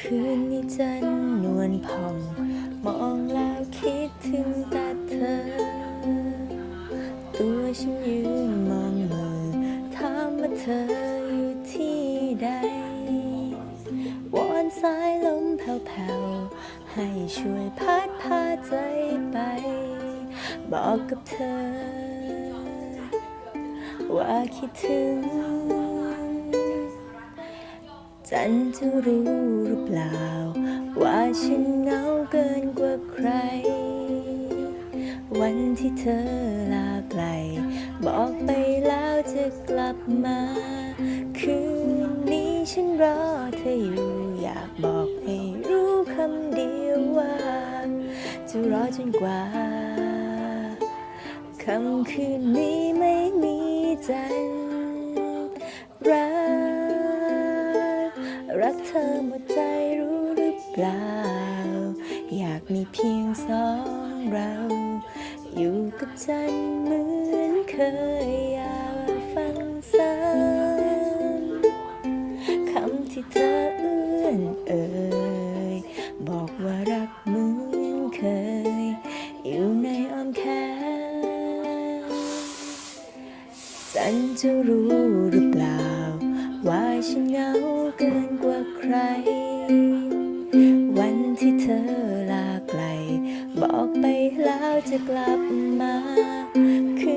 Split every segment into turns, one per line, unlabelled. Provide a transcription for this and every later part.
คืนนี้จันนวลผ่อง มองแล้วคิดถึงแต่เธอ ตัวฉันยืนมองมือถามว่าเธออยู่ที่ใดวอนสายลมแผ่วๆ ให้ช่วยพัดพาใจไป บอกกับเธอ ว่าคิดถึง จันจะรู้หรือเปล่า ว่าฉันเหงาเกินกว่าใคร วันที่เธอลาไกล บอกไปแล้วจะกลับมา คืนนี้ฉันรอเธออยู่อยากบอกให้รู้คำเดียวว่า จะรอจนกว่าค่ำคืนนี้ไม่มีจันรัก อหมดใจรู้หรือเปล่า อยากมีเพียงสองเรา อยู่กับจันเหมือนเคยอยากฟังซ้ำคำที่เธอเอื้อนเอ่ยบอกว่ารักเหมือนเคย อยู่ในอ้อมแขนจันจะรู้หรือเปล่า ว่าฉันเหงาเกินกว่าใคร วันที่เธอลาไกล บอกไปแล้วจะกลับมา คื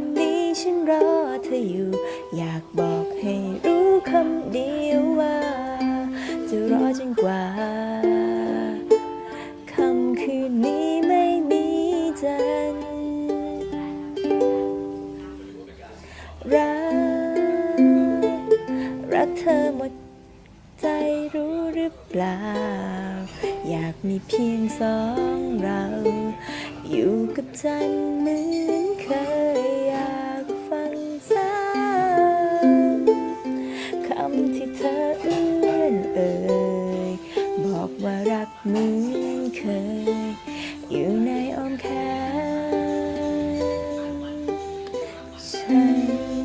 นนี้ฉันรอเธออยู่ อยากบอกให้รู้คำเดียวว่า จะรอจนกว่าคำคืนนี้ไม่มีจันทร์รักรัก เธอหมดใจรู้หรือเปล่า อยากมีเพียงสองเรา อยู่กับจันเหมือนเคยอยากฟังซ้ำคำที่เธอเอื้อนเอ่ยบอกว่ารักเหมือนเคย อยู่ในอ้อมแขนฉัน